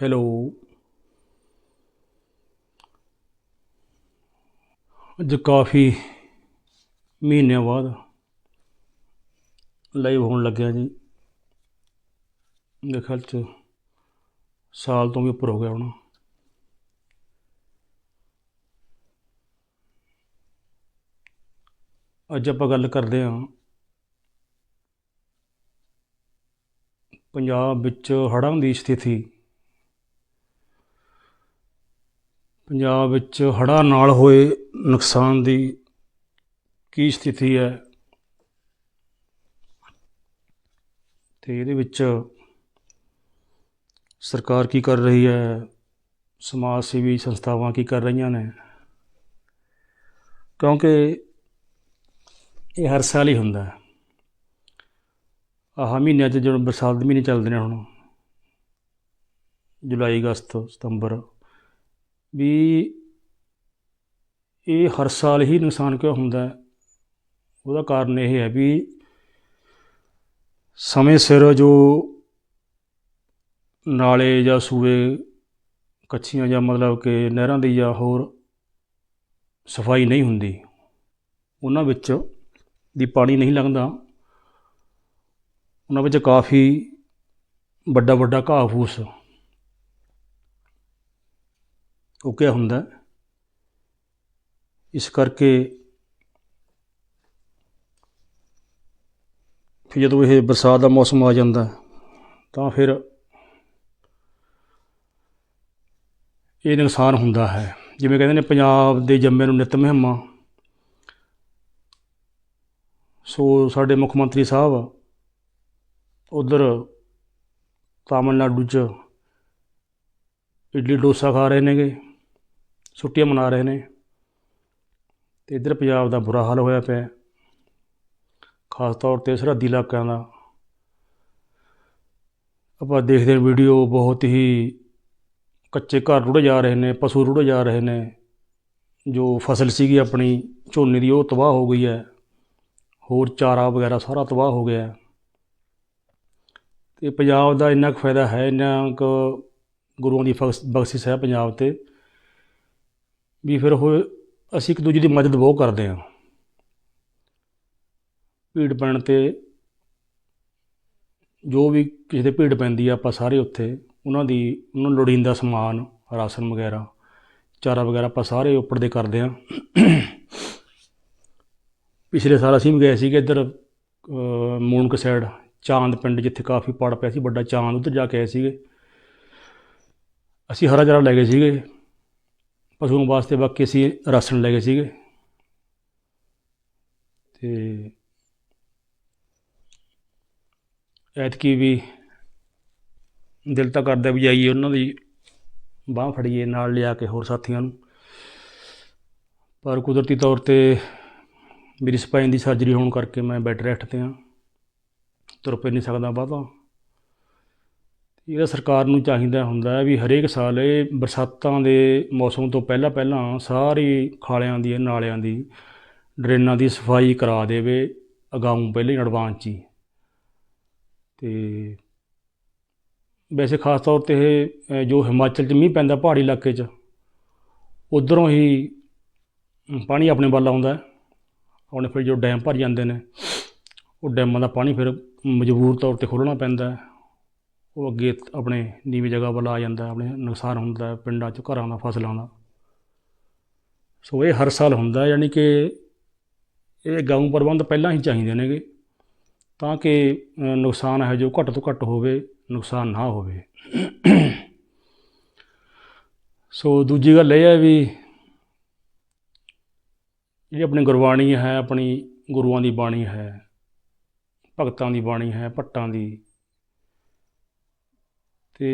Hello. ਅੱਜ ਕਾਫੀ ਮਹੀਨਿਆਂ ਬਾਅਦ ਲਾਈਵ ਹੋਣ ਲੱਗਿਆ ਜੀ। ਮੇਰੇ ਖਿਆਲ ਚ ਸਾਲ ਤੋਂ ਵੀ ਉੱਪਰ ਹੋ ਗਿਆ ਹੁਣ। ਅੱਜ ਆਪਾਂ ਗੱਲ ਕਰਦੇ ਹਾਂ ਪੰਜਾਬ ਵਿੱਚ ਹੜ੍ਹਾਂ ਦੀ ਸਥਿਤੀ ਪੰਜਾਬ ਵਿੱਚ ਹੜ੍ਹਾਂ ਨਾਲ ਹੋਏ ਨੁਕਸਾਨ ਦੀ ਕੀ ਸਥਿਤੀ ਹੈ? ਤੇ ਇਹਦੇ ਵਿੱਚ ਸਰਕਾਰ ਕੀ ਕਰ ਰਹੀ ਹੈ? ਸਮਾਜ ਸੇਵੀ ਸੰਸਥਾਵਾਂ ਕੀ ਕਰ ਰਹੀਆਂ ਨੇ? ਕਿਉਂਕਿ ਇਹ ਹਰ ਸਾਲ ਹੀ ਹੁੰਦਾ ਹੈ। ਆਹ ਮਹੀਨਿਆਂ 'ਚ ਜਦੋਂ ਬਰਸਾਤ ਦੇ ਮਹੀਨੇ ਚੱਲਦੇ ਨੇ ਹੁਣ, ਜੁਲਾਈ, ਅਗਸਤ, ਸਤੰਬਰ ਵੀ ਇਹ ਹਰ ਸਾਲ ਹੀ ਨੁਕਸਾਨ ਕਿਉਂ ਹੁੰਦਾ ਹੈ? ਉਹਦਾ ਕਾਰਨ ਇਹ ਹੈ ਵੀ ਸਮੇਂ ਸਿਰ ਜੋ ਨਾਲੇ ਜਾਂ ਸੂਏ ਕੱਚੀਆਂ ਜਾਂ ਮਤਲਬ ਕਿ ਨਹਿਰਾਂ ਦੀ ਜਾਂ ਹੋਰ ਸਫ਼ਾਈ ਨਹੀਂ ਹੁੰਦੀ, ਉਹਨਾਂ ਵਿੱਚ ਦੀ ਪਾਣੀ ਨਹੀਂ ਲੰਘਦਾ। ਉਹਨਾਂ ਵਿੱਚ ਕਾਫੀ ਵੱਡਾ ਵੱਡਾ ਘਾਹ ਫੂਸ ਉੱਗਿਆ ਹੁੰਦਾ ਇਸ ਕਰਕੇ ਫਿਰ ਜਦੋਂ ਇਹ ਬਰਸਾਤ ਦਾ ਮੌਸਮ ਆ ਜਾਂਦਾ ਤਾਂ ਫਿਰ ਇਹ ਨੁਕਸਾਨ ਹੁੰਦਾ ਹੈ। ਜਿਵੇਂ ਕਹਿੰਦੇ ਨੇ, ਪੰਜਾਬ ਦੇ ਜੰਮੇ ਨੂੰ ਨਿਤ ਮਹਿਮਾ। ਸੋ ਸਾਡੇ ਮੁੱਖ ਮੰਤਰੀ ਸਾਹਿਬ, ਉਧਰ ਤਾਮਿਲਨਾਡੂ 'ਚ ਇਡਲੀ ਡੋਸਾ ਖਾ ਰਹੇ ਨੇਗੇ। ਛੁੱਟੀਆਂ ਮਨਾ ਰਹੇ ਨੇ ਤੇ ਇੱਧਰ ਪੰਜਾਬ ਦਾ ਬੁਰਾ ਹਾਲ ਹੋਇਆ ਪਿਆ ਖਾਸ ਤੌਰ ਤੇ ਸਰਹੱਦੀ ਇਲਾਕਿਆਂ ਦਾ। ਆਪਾਂ ਦੇਖਦੇ ਹਾਂ ਵੀਡੀਓ ਬਹੁਤ ਹੀ ਕੱਚੇ ਘਰ ਰੁੜ ਜਾ ਰਹੇ ਨੇ, ਪਸ਼ੂ ਰੁੜ ਜਾ ਰਹੇ ਨੇ। ਜੋ ਫਸਲ ਸੀਗੀ ਆਪਣੀ ਝੋਨੇ ਦੀ ਉਹ ਤਬਾਹ ਹੋ ਗਈ ਹੈ। ਹੋਰ ਚਾਰਾ ਵਗੈਰਾ ਸਾਰਾ ਤਬਾਹ ਹੋ ਗਿਆ ਹੈ। ਤੇ ਪੰਜਾਬ ਦਾ ਇੰਨਾ ਕੁ ਫਾਇਦਾ ਹੈ, ਇੰਨਾ ਕੁ ਗੁਰੂਆਂ ਦੀ ਬਖਸ਼- ਬਖਸ਼ਿਸ਼ ਹੈ ਪੰਜਾਬ ਤੇ। ਵੀ ਫਿਰ ਉਹ ਅਸੀਂ ਇੱਕ ਦੂਜੇ ਦੀ ਮਦਦ ਬਹੁਤ ਕਰਦੇ ਹਾਂ। ਭੀੜ ਪੈਣ ਤੇ ਜੋ ਵੀ ਕਿਸੇ ਦੇ ਭੀੜ ਪੈਂਦੀ ਆ ਆਪਾਂ ਸਾਰੇ ਉੱਥੇ ਉਹਨਾਂ ਦੀ ਉਹਨਾਂ ਨੂੰ ਲੋੜੀਂਦਾ ਸਮਾਨ ਰਾਸ਼ਨ ਵਗੈਰਾ ਚਾਰਾ ਵਗੈਰਾ ਆਪਾਂ ਸਾਰੇ ਉੱਪਰ ਦੇ ਕਰਦੇ ਹਾਂ। ਪਿਛਲੇ ਸਾਲ ਅਸੀਂ ਵੀ ਗਏ ਸੀਗੇ ਇੱਧਰ ਅ, ਮੂਨਕ ਸਾਈਡ ਚਾਂਦ ਪਿੰਡ ਜਿੱਥੇ ਕਾਫੀ ਪੜ ਪਿਆ ਸੀ ਵੱਡਾ ਚਾਂਦ ਉੱਧਰ ਜਾ ਕੇ ਆਏ ਸੀਗੇ। ਅਸੀਂ ਹਰਾ ਜਰਾ ਲੈ ਗਏ ਸੀਗੇ। ਪਸ਼ੂਆਂ ਵਾਸਤੇ ਬਾਕੀ ਅਸੀਂ ਰਾਸ਼ਨ ਲੈ ਗਏ ਸੀਗੇ। ਤੇ ਐਤਕੀ ਵੀ ਦਿਲ ਤਾਂ ਕਰਦਾ ਵੀ ਜਾਈਏ ਉਹਨਾਂ ਦੀ ਬਾਹ ਫੜੀਏ, ਨਾਲ ਲਿਆ ਕੇ ਹੋਰ ਸਾਥੀਆਂ ਨੂੰ। ਪਰ ਕੁਦਰਤੀ ਤੌਰ ਤੇ ਮੇਰੀ ਸਪਾਈਨ ਦੀ ਸਰਜਰੀ ਹੋਣ ਕਰਕੇ ਮੈਂ ਬੈੱਡ ਰੈਸਟ ਤੇ ਹਾਂ। ਤੁਰ ਫਿਰ ਨਹੀਂ ਸਕਦਾ ਬਾਹਲਾ। ਇਹਦਾ ਸਰਕਾਰ ਨੂੰ ਚਾਹੀਦਾ ਹੁੰਦਾ ਹੈ ਵੀ ਹਰੇਕ ਸਾਲ ਇਹ ਬਰਸਾਤਾਂ ਦੇ ਮੌਸਮ ਤੋਂ ਪਹਿਲਾਂ ਪਹਿਲਾਂ ਸਾਰੀ ਖਾਲਿਆਂ ਦੀ, ਨਾਲਿਆਂ ਦੀ, ਡਰੇਨਾਂ ਦੀ ਸਫ਼ਾਈ ਕਰਾ ਦੇਵੇ, ਅਗਾਊਂ ਪਹਿਲੇ ਹੀ ਐਡਵਾਂਸ 'ਚ ਹੀ। ਤੇ ਵੈਸੇ ਖਾਸ ਤੌਰ ਤੇ ਇਹ ਜੋ ਹਿਮਾਚਲ 'ਚ ਮੀਂਹ ਪੈਂਦਾ ਪਹਾੜੀ ਇਲਾਕੇ 'ਚ, ਉਧਰੋਂ ਹੀ ਪਾਣੀ ਆਪਣੇ ਵੱਲ ਆਉਂਦਾ ਹੈ। ਹੁਣ ਫਿਰ ਜੋ ਡੈਮ ਭਰ ਜਾਂਦੇ ਨੇ, ਉਹ ਡੈਮਾਂ ਦਾ ਪਾਣੀ ਫਿਰ ਮਜਬੂਰ ਤੌਰ ਤੇ ਖੋਲ੍ਹਣਾ ਪੈਂਦਾ ਹੈ। ਉਹ ਅੱਗੇ ਆਪਣੇ ਨੀਵੀਂ ਜਗ੍ਹਾ ਵੱਲ ਆ ਜਾਂਦਾ, ਆਪਣੇ ਨੁਕਸਾਨ ਹੁੰਦਾ, ਪਿੰਡਾਂ 'ਚ, ਘਰਾਂ ਦਾ, ਫਸਲਾਂ ਦਾ। ਸੋ ਇਹ ਹਰ ਸਾਲ ਹੁੰਦਾ, ਯਾਨੀ ਕਿ ਇਹ ਗਊ ਪ੍ਰਬੰਧ ਪਹਿਲਾਂ ਹੀ ਚਾਹੀਦੇ ਨੇਗੇ, ਤਾਂ ਕਿ ਨੁਕਸਾਨ ਹੈ ਜੋ ਘੱਟ ਤੋਂ ਘੱਟ ਹੋਵੇ, ਨੁਕਸਾਨ ਨਾ ਹੋਵੇ। ਸੋ ਦੂਜੀ ਗੱਲ ਇਹ ਹੈ ਵੀ ਜਿਹੜੀ ਆਪਣੀ ਗੁਰਬਾਣੀ ਹੈ, ਆਪਣੀ ਗੁਰੂਆਂ ਦੀ ਬਾਣੀ ਹੈ, ਭਗਤਾਂ ਦੀ ਬਾਣੀ ਹੈ, ਭੱਟਾਂ ਦੀ ਤੇ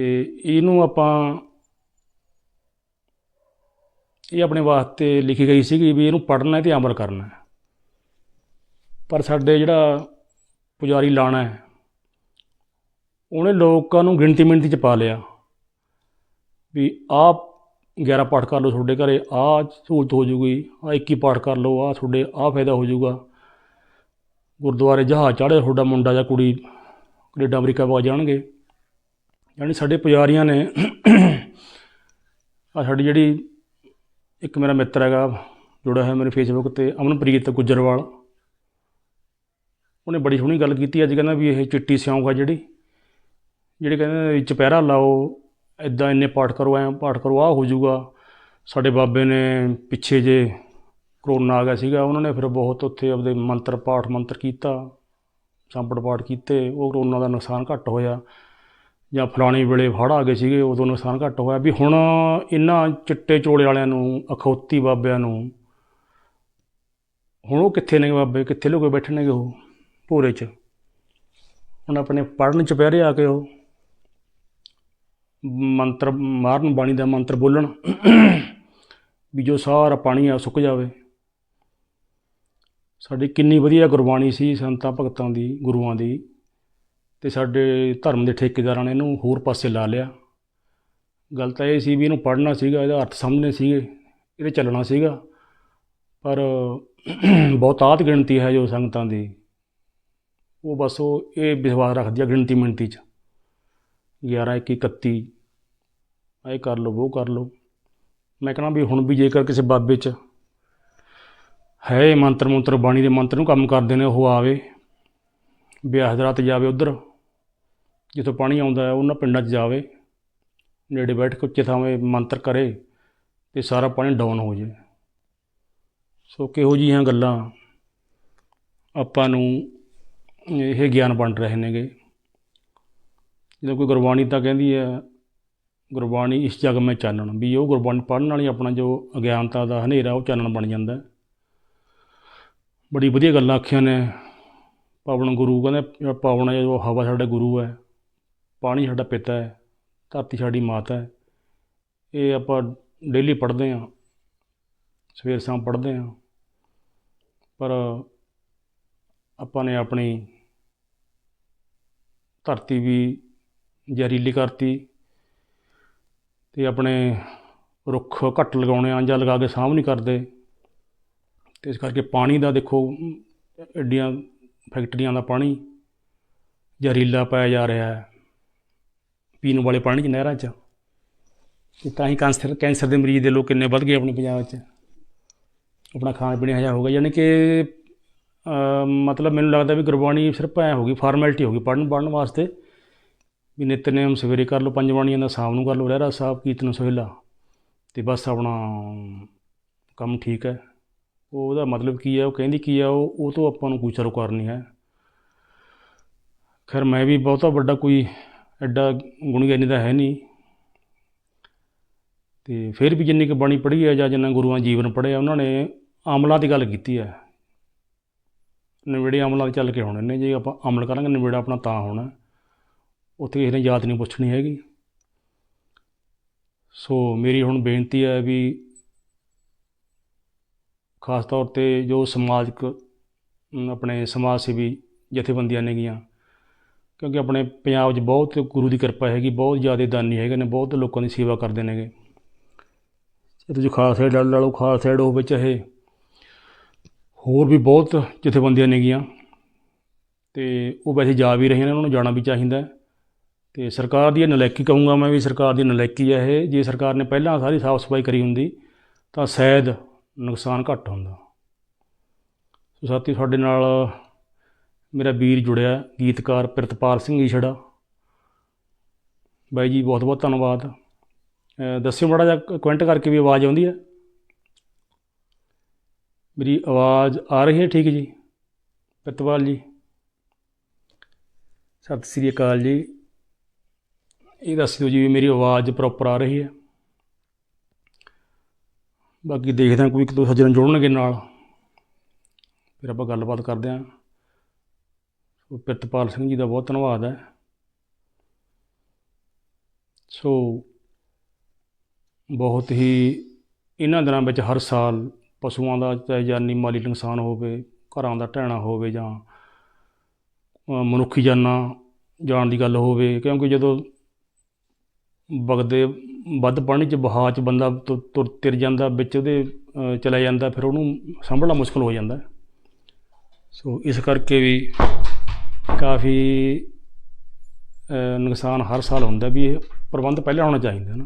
ਇਹਨੂੰ ਆਪਾਂ ਇਹ ਆਪਣੇ ਵਾਸਤੇ ਲਿਖੀ ਗਈ ਸੀਗੀ ਵੀ ਇਹਨੂੰ ਪੜ੍ਹਨਾ ਹੈ ਤੇ ਅਮਲ ਕਰਨਾ ਪਰ ਸਾਡੇ ਜਿਹੜਾ ਪੁਜਾਰੀ ਲਾਣਾ ਹੈ, ਉਹਨੇ ਲੋਕਾਂ ਨੂੰ ਗਿਣਤੀ ਮਿਣਤੀ ਚ ਪਾ ਲਿਆ ਵੀ ਆਪ 11 ਪਾਠ ਕਰ ਲਓ ਤੁਹਾਡੇ ਘਰੇ, ਆਹ ਸਹੂਲਤ ਹੋ ਜੂਗੀ ਆ 21 ਪਾਠ ਕਰ ਲਓ ਆ ਤੁਹਾਡੇ, ਆਹ ਫਾਇਦਾ ਹੋ ਜੂਗਾ। ਗੁਰਦੁਆਰੇ ਜਹਾਜ਼ ਚਾੜੇ ਤੁਹਾਡਾ ਮੁੰਡਾ ਜਾਂ ਕੁੜੀ, ਕੈਨੇਡਾ, ਅਮਰੀਕਾ ਪਹੁੰਚ ਜਾਣਗੇ। ਯਾਨੀ ਸਾਡੇ ਪੁਜਾਰੀਆਂ ਨੇ ਆ ਸਾਡੀ ਜਿਹੜੀ ਇੱਕ ਮੇਰਾ ਮਿੱਤਰ ਹੈਗਾ, ਜੁੜਿਆ ਹੋਇਆ ਮੇਰੇ ਫੇਸਬੁੱਕ ਤੇ, ਅਮਨਪ੍ਰੀਤ ਗੁੱਜਰਵਾਲ। ਉਹਨੇ ਬੜੀ ਸੋਹਣੀ ਗੱਲ ਕੀਤੀ, ਅੱਜ ਕਹਿੰਦਾ ਵੀ ਇਹ ਚਿੱਟੀ ਸਿਉਂਕ ਆ ਜਿਹੜੀ, ਜਿਹੜੇ ਕਹਿੰਦੇ ਨੇ ਚੁਪਹਿਰਾ ਲਾਓ ਇਦਾਂ ਇੰਨੇ ਪਾਠ ਕਰੋ, ਐਂ ਪਾਠ ਕਰੋ, ਆਹ ਹੋ ਜਾਊਗਾ ਸਾਡੇ ਬਾਬੇ ਨੇ ਪਿੱਛੇ ਜੇ ਕਰੋਨਾ ਆ ਗਿਆ ਸੀਗਾ, ਉਹਨਾਂ ਨੇ ਫਿਰ ਬਹੁਤ ਉੱਥੇ ਆਪਦੇ ਮੰਤਰ, ਪਾਠ ਮੰਤਰ ਕੀਤਾ ਸੰਪੜ ਪਾਠ ਕੀਤੇ, ਉਹ ਕਰੋਨਾ ਦਾ ਨੁਕਸਾਨ ਘੱਟ ਹੋਇਆ। ਜਾਂ ਫਲਾਣੇ ਵੇਲੇ ਹੜ੍ਹ ਆ ਗਏ ਸੀਗੇ, ਉਦੋਂ ਨੁਕਸਾਨ ਘੱਟ ਹੋਇਆ। ਵੀ ਹੁਣ ਇਹਨਾਂ ਚਿੱਟੇ ਚੋਲੇ ਵਾਲਿਆਂ ਨੂੰ, ਅਖੌਤੀ ਬਾਬਿਆਂ ਨੂੰ, ਹੁਣ ਉਹ ਕਿੱਥੇ ਨੇ ਬਾਬੇ? ਕਿੱਥੇ ਲੁਕੇ ਬੈਠੇ ਨੇਗੇ ਉਹ ਭੋਰੇ 'ਚ? ਹੁਣ ਆਪਣੇ ਪੜਨ ਚੁਪਹਿਰੇ ਆ ਕੇ ਉਹ ਮੰਤਰ ਮਾਰਨ ਬਾਣੀ ਦਾ ਮੰਤਰ ਬੋਲਣ ਵੀ ਜੋ ਸਾਰਾ ਪਾਣੀ ਆ ਸੁੱਕ ਜਾਵੇ। ਸਾਡੀ ਕਿੰਨੀ ਵਧੀਆ ਗੁਰਬਾਣੀ ਸੀ ਸੰਤਾਂ ਭਗਤਾਂ ਦੀ, ਗੁਰੂਆਂ ਦੀ। ਤੇ ਸਾਡੇ ਧਰਮ ਦੇ ਠੇਕੇਦਾਰਾਂ ਨੇ ਇਹਨੂੰ ਹੋਰ ਪਾਸੇ ਲਾ ਲਿਆ। ਗੱਲ ਤਾਂ ਇਹ ਸੀ ਵੀ ਇਹਨੂੰ ਪੜ੍ਹਨਾ ਸੀਗਾ, ਇਹਦਾ ਅਰਥ ਸਮਝਣੇ ਸੀਗੇ, ਇਹਦੇ ਚੱਲਣਾ ਸੀਗਾ। ਪਰ ਬਹੁਤਾਤ ਗਿਣਤੀ ਹੈ ਜੋ ਸੰਗਤਾਂ ਦੀ। ਉਹ ਬਸ ਉਹ ਇਹ ਵਿਸ਼ਵਾਸ ਰੱਖਦੀ ਆ ਗਿਣਤੀ ਮਿਣਤੀ 'ਚ। 11 21 31 ਇਹ ਕਰ ਲਓ, ਉਹ ਕਰ ਲਓ। ਮੈਂ ਕਹਣਾ ਵੀ ਹੁਣ ਵੀ ਜੇਕਰ ਕਿਸੇ ਬਾਬੇ 'ਚ ਹੈ ਇਹ ਮੰਤਰ ਮੰਤਰ ਬਾਣੀ ਦੇ ਮੰਤਰ ਨੂੰ ਕੰਮ ਕਰਦੇ ਨੇ, ਉਹ ਆਵੇ ਵਿਆਹ ਰਾਤ ਜਾਵੇ ਉਧਰ। ਜਿੱਥੋਂ ਪਾਣੀ ਆਉਂਦਾ ਹੈ, ਉਹਨਾਂ ਪਿੰਡਾਂ 'ਚ ਜਾਵੇ, ਨੇੜੇ ਬੈਠ ਕੇ ਉੱਚੇ ਥਾਵੇਂ ਮੰਤਰ ਕਰੇ ਤੇ ਸਾਰਾ ਪਾਣੀ ਡਾਊਨ ਹੋ ਜਾਏ ਸੋ ਕਿਹੋ ਜਿਹੀਆਂ ਗੱਲਾਂ ਆਪਾਂ ਨੂੰ ਇਹ ਗਿਆਨ ਵੰਡ ਰਹੇ ਨੇਗੇ। ਜਦੋਂ ਕੋਈ ਗੁਰਬਾਣੀ ਤਾਂ ਕਹਿੰਦੀ ਹੈ, ਗੁਰਬਾਣੀ ਇਸ ਜਗ ਮੈਂ ਚਾਨਣ, ਵੀ ਉਹ ਗੁਰਬਾਣੀ ਪੜ੍ਹਨ ਵਾਲੀ ਆਪਣਾ ਜੋ ਅਗਿਆਨਤਾ ਦਾ ਹਨੇਰਾ, ਉਹ ਚਾਨਣ ਬਣ ਜਾਂਦਾ ਬੜੀ ਵਧੀਆ ਗੱਲਾਂ ਆਖੀਆਂ ਨੇ। ਪਾਵਨ ਗੁਰੂ ਕਹਿੰਦੇ, ਪਾਵਨ ਹੈ ਜੋ ਹਵਾ ਸਾਡੇ ਗੁਰੂ ਹੈ। ਪਾਣੀ ਸਾਡਾ ਪਿਤਾ ਹੈ, ਧਰਤੀ ਸਾਡੀ ਮਾਤਾ ਹੈ। ਇਹ ਆਪਾਂ ਡੇਲੀ ਪੜ੍ਹਦੇ ਹਾਂ, ਸਵੇਰ ਸ਼ਾਮ ਪੜ੍ਹਦੇ ਹਾਂ। ਪਰ ਆਪਾਂ ਨੇ ਆਪਣੀ ਧਰਤੀ ਵੀ ਜ਼ਹਿਰੀਲੀ ਕਰਤੀ ਤੇ ਆਪਣੇ ਰੁੱਖ ਘੱਟ ਲਗਾਉਣੇ ਆ ਜਾਂ ਲਗਾ ਕੇ ਸਾਂਭ ਨਹੀਂ ਕਰਦੇ। ਤੇ ਇਸ ਕਰਕੇ ਪਾਣੀ ਦਾ ਦੇਖੋ ਐਡੀਆਂ ਫੈਕਟਰੀਆਂ ਦਾ ਪਾਣੀ ਜ਼ਹਿਰੀਲਾ ਪਾਇਆ ਜਾ ਰਿਹਾ ਹੈ। ਪੀਣ ਵਾਲੇ ਪਾਣੀ 'ਚ ਨਹਿਰਾਂ 'ਚ। ਤੇ ਤਾਂ ਹੀ ਕੈਂਸਰ ਕੈਂਸਰ ਦੇ ਮਰੀਜ਼ ਦੇ ਲੋਕ ਕਿੰਨੇ ਵੱਧ ਗਏ ਆਪਣੇ ਪੰਜਾਬ 'ਚ ਆਪਣਾ ਖਾਣ ਪੀਣ ਹਜਾ ਹੋ ਗਿਆ, ਯਾਨੀ ਕਿ ਮਤਲਬ ਮੈਨੂੰ ਲੱਗਦਾ ਵੀ ਗੁਰਬਾਣੀ ਸਿਰਫ ਐ ਹੋ ਗਈ ਫਾਰਮੈਲਿਟੀ ਹੋ ਗਈ ਪੜ੍ਹਨ ਪੜ੍ਹਨ ਵਾਸਤੇ। ਵੀ ਨਿਤਨੇਮ ਸਵੇਰੇ ਕਰ ਲਓ, ਪੰਜ ਬਾਣੀਆਂ ਦਾ ਸ਼ਾਮ ਨੂੰ ਕਰ ਲਓ, ਰਹਿਰਾ ਸਾਹਿਬ, ਕੀਰਤਨ ਸੋਹਿਲਾ ਤੇ ਬਸ ਆਪਣਾ ਕੰਮ ਠੀਕ ਹੈ। ਉਹ ਉਹਦਾ ਮਤਲਬ ਕੀ ਹੈ, ਉਹ ਕਹਿੰਦੀ ਕੀ ਹੈ, ਉਹ ਉਹ ਤੋਂ ਆਪਾਂ ਨੂੰ ਕੋਈ ਸਰੋਕਾਰ ਨਹੀਂ ਹੈ। ਖੈਰ, ਮੈਂ ਵੀ ਬਹੁਤਾ ਵੱਡਾ ਕੋਈ ਐਡਾ ਗੁਣਗਿਆਨੀ ਤਾਂ ਹੈ ਨਹੀਂ। ਤੇ ਫਿਰ ਵੀ ਜਿੰਨੀ ਕੁ ਬਾਣੀ ਪੜ੍ਹੀ ਹੈ ਜਾਂ ਜਿੰਨਾ ਗੁਰੂਆਂ ਜੀਵਨ ਪੜ੍ਹਿਆ, ਉਹਨਾਂ ਨੇ ਅਮਲਾਂ ਦੀ ਗੱਲ ਕੀਤੀ ਹੈ। ਨਵੇੜੇ ਅਮਲਾਂ 'ਤੇ ਚੱਲ ਕੇ ਹੋਣੇ ਨੇ, ਜੇ ਆਪਾਂ ਅਮਲ ਕਰਾਂਗੇ ਨਵੇੜਾ ਆਪਣਾ ਤਾਂ ਹੋਣਾ ਉੱਥੇ ਕਿਸੇ ਨੇ ਯਾਦ ਨਹੀਂ ਪੁੱਛਣੀ ਹੈਗੀ। ਸੋ ਮੇਰੀ ਹੁਣ ਬੇਨਤੀ ਹੈ ਵੀ ਖਾਸ ਤੌਰ ਤੇ ਜੋ ਸਮਾਜਿਕ ਆਪਣੇ ਸਮਾਜ ਸੇਵੀ ਜਥੇਬੰਦੀਆਂ ਨੇਗੀਆਂ ਕਿਉਂਕਿ ਆਪਣੇ ਪੰਜਾਬ 'ਚ ਬਹੁਤ ਗੁਰੂ ਦੀ ਕਿਰਪਾ ਹੈਗੀ, ਬਹੁਤ ਜ਼ਿਆਦਾ ਦਾਨੀ ਹੈਗੇ ਨੇ, ਬਹੁਤ ਲੋਕਾਂ ਦੀ ਸੇਵਾ ਕਰਦੇ ਨੇਗੇ। ਜੇ ਤੁਸੀਂ ਖਾਸ ਸਾਈਡ ਲਾ ਲਓ ਖਾਸ ਸਾਈਡ ਹੋਵੇ ਚਾਹੇ ਹੋਰ ਵੀ ਬਹੁਤ ਜਥੇਬੰਦੀਆਂ ਨੇਗੀਆਂ, ਤੇ ਉਹ ਵੈਸੇ ਜਾ ਵੀ ਰਹੀਆਂ ਨੇ, ਉਹਨਾਂ ਨੂੰ ਜਾਣਾ ਵੀ ਚਾਹੀਦਾ ਹੈ। ਤੇ ਸਰਕਾਰ ਦੀ ਇਹ ਨਲੈਕੀ ਕਹੂੰਗਾ ਮੈਂ ਵੀ ਸਰਕਾਰ ਦੀ ਨਲੈਕੀ ਹੈ ਇਹ, ਜੇ ਸਰਕਾਰ ਨੇ ਪਹਿਲਾਂ ਸਾਰੀ ਸਾਫ਼ ਸਫ਼ਾਈ ਕਰੀ ਹੁੰਦੀ, ਤਾਂ ਸ਼ਾਇਦ ਨੁਕਸਾਨ ਘੱਟ ਹੁੰਦਾ। ਸੋ ਸਾਥੀ ਤੁਹਾਡੇ ਨਾਲ ਮੇਰਾ ਵੀਰ ਜੁੜਿਆ, ਗੀਤਕਾਰ ਪ੍ਰਿਤਪਾਲ ਸਿੰਘ ਈਸ਼ੜਾ। ਬਾਈ ਜੀ, ਬਹੁਤ ਬਹੁਤ ਧੰਨਵਾਦ। ਦੱਸਿਓ ਮਾੜਾ ਜਿਹਾ ਕਮੈਂਟ ਕਰਕੇ ਵੀ ਆਵਾਜ਼ ਆਉਂਦੀ ਹੈ ਮੇਰੀ ਆਵਾਜ਼ ਆ ਰਹੀ ਹੈ ਠੀਕ ਜੀ? ਪ੍ਰਿਤਪਾਲ ਜੀ। ਸਤਿ ਸ੍ਰੀ ਅਕਾਲ ਜੀ। ਇਹ ਦੱਸ ਦਿਓ ਜੀ ਵੀ ਮੇਰੀ ਆਵਾਜ਼ ਪ੍ਰੋਪਰ ਆ ਰਹੀ ਹੈ। ਬਾਕੀ ਦੇਖਦੇ ਹਾਂ ਕੋਈ ਇੱਕ ਦੋ ਸੱਜਣ ਜੁੜਨਗੇ ਨਾਲ। ਫਿਰ ਆਪਾਂ ਗੱਲਬਾਤ ਕਰਦੇ ਹਾਂ। ਸੋ ਪ੍ਰਿਤਪਾਲ ਸਿੰਘ ਜੀ ਦਾ ਬਹੁਤ ਧੰਨਵਾਦ ਹੈ। ਸੋ ਬਹੁਤ ਹੀ ਇਹਨਾਂ ਦਿਨਾਂ ਵਿੱਚ ਹਰ ਸਾਲ ਪਸ਼ੂਆਂ ਦਾ ਚਾਹੇ ਜਾਨੀ ਮਾਲੀ ਨੁਕਸਾਨ ਹੋਵੇ, ਘਰਾਂ ਦਾ ਢਹਿਣਾ ਹੋਵੇ ਜਾਂ ਮਨੁੱਖੀ ਜਾਨਾਂ ਜਾਣ ਦੀ ਗੱਲ ਹੋਵੇ, ਕਿਉਂਕਿ ਜਦੋਂ ਵਗਦੇ ਵੱਧ ਪਾਣੀ 'ਚ ਬਹਾਅ 'ਚ ਬੰਦਾ ਤੁ- ਤੁਰ, ਤਿਰ ਜਾਂਦਾ, ਵਿੱਚ ਉਹਦੇ ਚਲਾ ਜਾਂਦਾ, ਫਿਰ ਉਹਨੂੰ ਸੰਭਲਣਾ ਮੁਸ਼ਕਲ ਹੋ ਜਾਂਦਾ। ਸੋ ਇਸ ਕਰਕੇ ਵੀ ਕਾਫੀ ਨੁਕਸਾਨ ਹਰ ਸਾਲ ਹੁੰਦਾ ਵੀ ਇਹ ਪ੍ਰਬੰਧ ਪਹਿਲਾਂ ਹੋਣਾ ਚਾਹੀਦਾ ਨਾ।